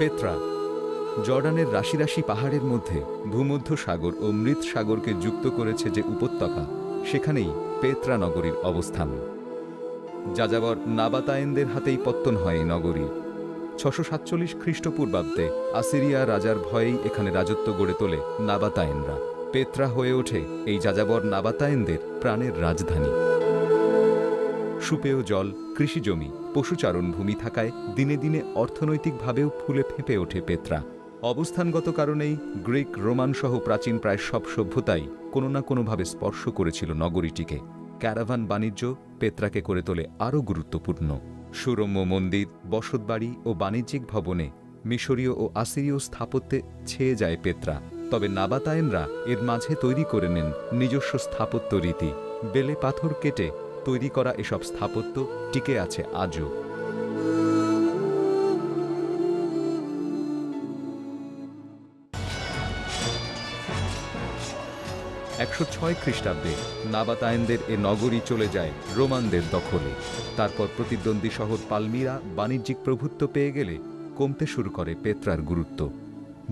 Petra, জর্ডানের রাশি রাশি পাহাড়ের মধ্যে ভূমধ্য সাগর ও মৃত সাগরকে যুক্ত করেছে যে উপত্যকা, সেখানেই পেত্রা নগরীর অবস্থান। যাযাবর নাবাতায়েনদের হাতেই পত্তন হয় এই নগরী। ছশো সাতচল্লিশ খ্রিস্টপূর্বাব্দে আসিরিয়া রাজার ভয়েই এখানে রাজত্ব গড়ে তোলে নাবাতায়েনরা। পেত্রা হয়ে ওঠে এই যাযাবর নাবাতায়েনদের প্রাণের রাজধানী। সুপেয় জল কৃষিজমি পশুচারণ ভূমি থাকায় দিনে দিনে অর্থনৈতিকভাবেও ফুলে ফেঁপে ওঠে পেত্রা। অবস্থানগত কারণেই গ্রিক রোমান সহ প্রাচীন প্রায় সব সভ্যতাই কোনো না কোনোভাবে স্পর্শ করেছিল নগরীটিকে। ক্যারাভান বাণিজ্য পেত্রাকে করে তোলে আরও গুরুত্বপূর্ণ। সুরম্য মন্দির, বসতবাড়ি ও বাণিজ্যিক ভবনে মিশরীয় ও আসিরীয় স্থাপত্যে ছেয়ে যায় পেত্রা। তবে নাবাতায়েনরা এর মাঝে তৈরি করে নেন নিজস্ব স্থাপত্য রীতি। বেলে পাথর কেটে তৈরি করা এসব স্থাপত্য টিকে আছে আজও। একশো ছয় খ্রিস্টাব্দে নাবাতায়েনদের এ নগরী চলে যায় রোমানদের দখলে। তারপর প্রতিদ্বন্দ্বী শহর পালমিরা বাণিজ্যিক প্রভুত্ব পেয়ে গেলে কমতে শুরু করে পেত্রার গুরুত্ব।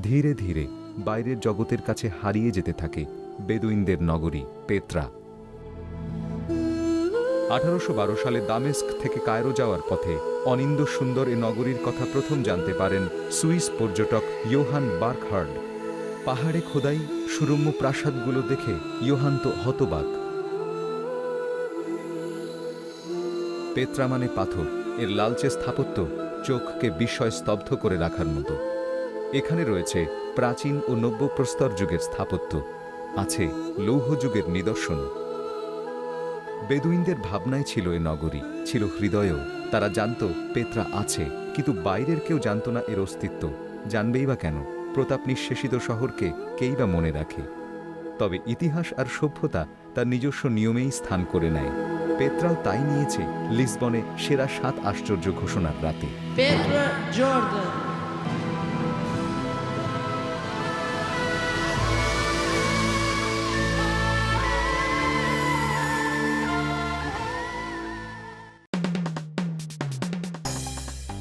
ধীরে ধীরে বাইরের জগতের কাছে হারিয়ে যেতে থাকে বেদুইনদের নগরী, পেত্রা। আঠারোশো বারো সালে দামেস্ক থেকে কায়রো যাওয়ার পথে অনিন্দ সুন্দর এ নগরীর কথা প্রথম জানতে পারেন সুইস পর্যটক ইয়োহান বার্কহার্ড। পাহাড়ে খোদাই সুরম্য প্রাসাদগুলো দেখে ইয়োহান তো হতবাক। পেত্রা মানে পাথর, এর লালচে স্থাপত্য চোখকে বিস্ময় স্তব্ধ করে রাখার মতো। এখানে রয়েছে প্রাচীন ও নব্য প্রস্তর যুগের স্থাপত্য, আছে লৌহ যুগের নিদর্শনও বেদুইনদের ভাবনায় ছিল এ নগরী, ছিল হৃদয়ও। তারা জানত, পেত্রা আছে, কিন্তু বাইরের কেউ জানত না এর অস্তিত্ব। জানবেই বা কেন? প্রতাপ নিঃশেষিত শহরকে কেই বা মনে রাখে? তবে ইতিহাস আর সভ্যতা তার নিজস্ব নিয়মেই স্থান করে নেয়। পেত্রাও তাই নিয়েছে, লিসবনে সেরা সাত আশ্চর্য ঘোষণার রাতে।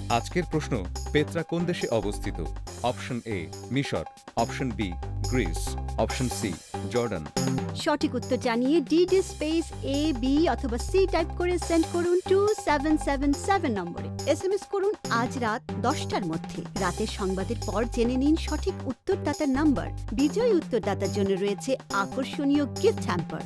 আজকের প্রশ্ন, পেত্রা কোন দেশে অবস্থিত? অপশন এ মিশর। Option B Greece. Option C Jordan. সঠিক উত্তর জানিয়ে ডিডি স্পেস এ বি অথবা সি টাইপ করে সেন্ড করুন টু সেভেন সেভেন সেভেন নম্বরে। এস এম এস করুন আজ রাত দশটার মধ্যে। রাতের সংবাদের পর জেনে নিন সঠিক উত্তরদাতার নাম্বার। বিজয়ী উত্তরদাতার জন্য রয়েছে আকর্ষণীয় গিফট হ্যাম্পার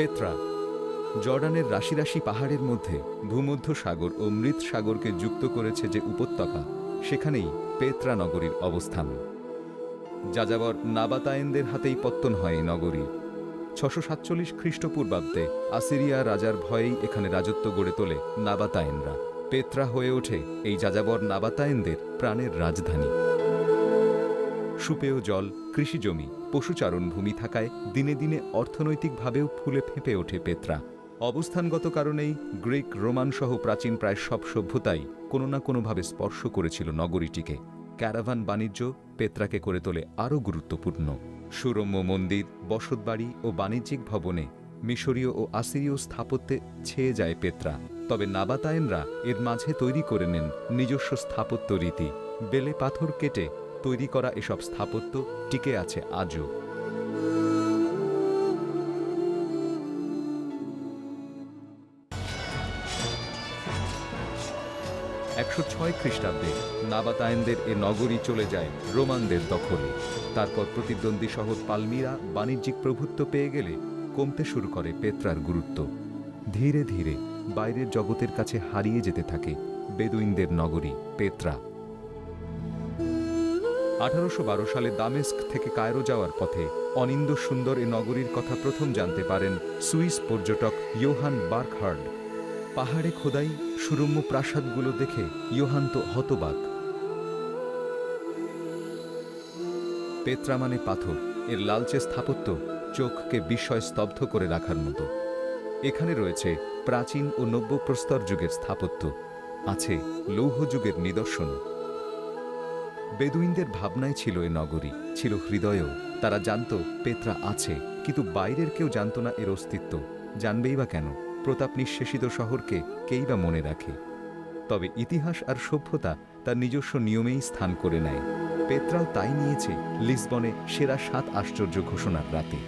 পেত্রা, জর্ডানের রাশি রাশি পাহাড়ের মধ্যে ভূমধ্য সাগর ও মৃত সাগরকে যুক্ত করেছে যে উপত্যকা, সেখানেই পেত্রা নগরীর অবস্থান। যাযাবর নাবাতায়েনদের হাতেই পত্তন হয় এই নগরী। ছশো সাতচল্লিশ খ্রিস্টপূর্বাব্দে আসিরিয়া রাজার ভয়েই এখানে রাজত্ব গড়ে তোলে নাবাতায়েনরা। পেত্রা হয়ে ওঠে এই যাযাবর নাবাতায়েনদের প্রাণের রাজধানী। সুপেয় জল কৃষিজমি পশুচারণ ভূমি থাকায় দিনে দিনে অর্থনৈতিকভাবেও ফুলে ফেঁপে ওঠে পেত্রা। অবস্থানগত কারণেই গ্রিক রোমান সহ প্রাচীন প্রায় সব সভ্যতাই কোনো না কোনোভাবে স্পর্শ করেছিল নগরীটিকে। ক্যারাভান বাণিজ্য পেত্রাকে করে তোলে আরও গুরুত্বপূর্ণ। সুরম্য মন্দির, বসতবাড়ি ও বাণিজ্যিক ভবনে মিশরীয় ও আসিরীয় স্থাপত্যে ছেয়ে যায় পেত্রা। তবে নাবাতায়েনরা এর মাঝে তৈরি করে নেন নিজস্ব স্থাপত্য রীতি। বেলে পাথর কেটে তৈরি করা এসব স্থাপত্য টিকে আছে আজও। একশো ছয় খ্রিস্টাব্দে নাবাতায়েনদের এ নগরী চলে যায় রোমানদের দখলে। তারপর প্রতিদ্বন্দ্বী শহর পালমিরা বাণিজ্যিক প্রভুত্ব পেয়ে গেলে কমতে শুরু করে পেত্রার গুরুত্ব। ধীরে ধীরে বাইরের জগতের কাছে হারিয়ে যেতে থাকে বেদুইনদের নগরী, পেত্রা। আঠারোশো বারো সালে দামেস্ক থেকে কায়রো যাওয়ার পথে অনিন্দ সুন্দর এ নগরীর কথা প্রথম জানতে পারেন সুইস পর্যটক ইয়োহান বার্কহার্ড। পাহাড়ে খোদাই সুরম্য প্রাসাদগুলো দেখে ইয়োহান তো হতবাক। পেত্রা মানে পাথর, এর লালচে স্থাপত্য চোখকে বিস্ময় স্তব্ধ করে রাখার মতো। এখানে রয়েছে প্রাচীন ও নব্য প্রস্তর যুগের স্থাপত্য, আছে লৌহ যুগের নিদর্শনও বেদুইনদের ভাবনায় ছিল এ নগরী, ছিল হৃদয়েও। তারা জানত পেত্রা আছে, কিন্তু বাইরের কেউ জানত না এর অস্তিত্ব। জানবেই বা কেন? প্রতাপ নিঃশেষিত শহরকে কেই বা মনে রাখে? তবে ইতিহাস আর সভ্যতা তার নিজস্ব নিয়মেই স্থান করে নেয়। পেত্রাও তাই নিয়েছে, লিসবনে সেরা সাত আশ্চর্য ঘোষণার রাতে।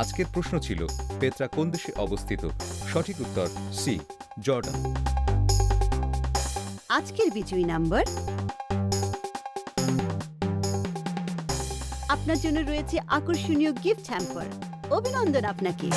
আজকের প্রশ্ন ছিল, পেত্রা কোন দেশে অবস্থিত? সঠিক উত্তর, সি, জর্ডান। আজকের বিজয়ী নাম্বার। আপনার জন্য রয়েছে আকর্ষণীয় গিফট হ্যাম্পার অভিনন্দন আপনাকে।